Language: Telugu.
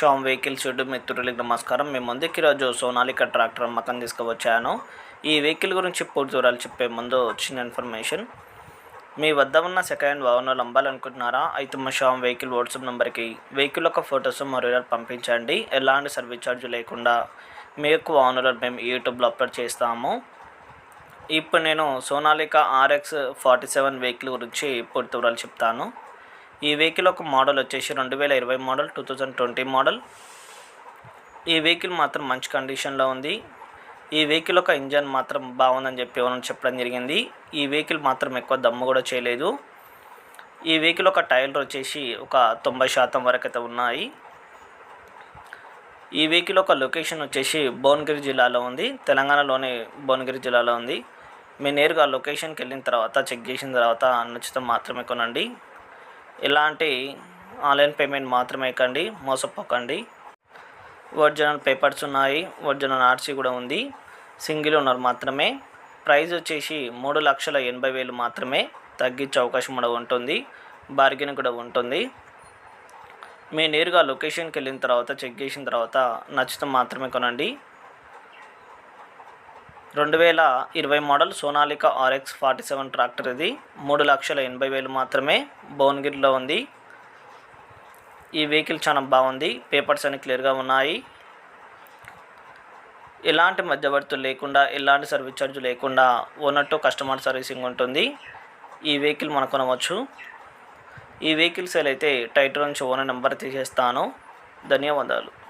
షామ్ వెహికల్స్ యూట్యూబ్ మిత్రులకి నమస్కారం. మేము ముందుకి ఈరోజు సోనాలిక ట్రాక్టర్ అమ్మకం తీసుకువచ్చాను. ఈ వెహికల్ గురించి పూర్తి వివరాలు చెప్పే ముందు వచ్చిన ఇన్ఫర్మేషన్ మీ వద్ద ఉన్న సెకండ్ హ్యాండ్ వాహనాలు అమ్మాలనుకుంటున్నారా అయితే మా షామ్ వెహికల్ వాట్సాప్ నెంబర్కి వెహికల్ యొక్క ఫొటోస్ మరో పంపించండి. ఎలాంటి సర్వీస్ ఛార్జ్ లేకుండా మీ యొక్క వాహనాలను మేము యూట్యూబ్లో అప్లోడ్ చేస్తాము. ఇప్పుడు నేను Sonalika RX forty seven vehicle గురించి పూర్తి వివరాలు చెప్తాను. ఈ వెహికల్ ఒక మోడల్ వచ్చేసి రెండు వేల ఇరవై model two thousand twenty model. ఈ వెహికల్ మాత్రం మంచి కండిషన్లో ఉంది. ఈ వెహికల్ ఒక ఇంజన్ మాత్రం బాగుందని చెప్పి ఎవరైనా చెప్పడం జరిగింది. ఈ వెహికల్ మాత్రం ఎక్కువ దమ్ము కూడా చేయలేదు. ఈ వెహికల్ ఒక టైర్ వచ్చేసి ఒక తొంభై శాతం వరకు అయితే ఉన్నాయి. ఈ వెహికల్ ఒక లొకేషన్ వచ్చేసి భువనగిరి జిల్లాలో ఉంది. తెలంగాణలోని భువనగిరి జిల్లాలో ఉంది. మీ నేరుగా లొకేషన్కి వెళ్ళిన తర్వాత చెక్ చేసిన తర్వాత నచ్చితే మాత్రమే కొనండి. ఇలాంటి ఆన్లైన్ పేమెంట్ మాత్రమే కండి మోసపోకండి. ఒరిజినల్ పేపర్స్ ఉన్నాయి ఒరిజినల్ ఆర్సీ కూడా ఉంది. సింగిల్ ఓనర్ మాత్రమే. ప్రైస్ వచ్చేసి మూడు లక్షల ఎనభై వేలు మాత్రమే. తగ్గించే అవకాశం కూడా ఉంటుంది బార్గెన్ కూడా ఉంటుంది. మీ నేరుగా లొకేషన్కి వెళ్ళిన తర్వాత చెక్ చేసిన తర్వాత నచ్చితే మాత్రమే కొనండి. రెండు వేల ఇరవై model Sonalika RX forty seven tractor ఇది. మూడు లక్షల ఎనభై వేలు మాత్రమే భువనగిరిలో ఉంది. ఈ వెహికల్ చాలా బాగుంది. పేపర్స్ అన్ని క్లియర్గా ఉన్నాయి. ఎలాంటి మధ్యవర్తులు లేకుండా ఎలాంటి సర్వీస్ ఛార్జ్ లేకుండా ఓనర్ టు కస్టమర్ సర్వీసింగ్ ఉంటుంది. ఈ వెహికల్ మనం కొనవచ్చు. ఈ వెహికల్ సేల్ అయితే టైటిల్ నుంచి ఓనర్ నెంబర్ తీసేస్తాను. ధన్యవాదాలు.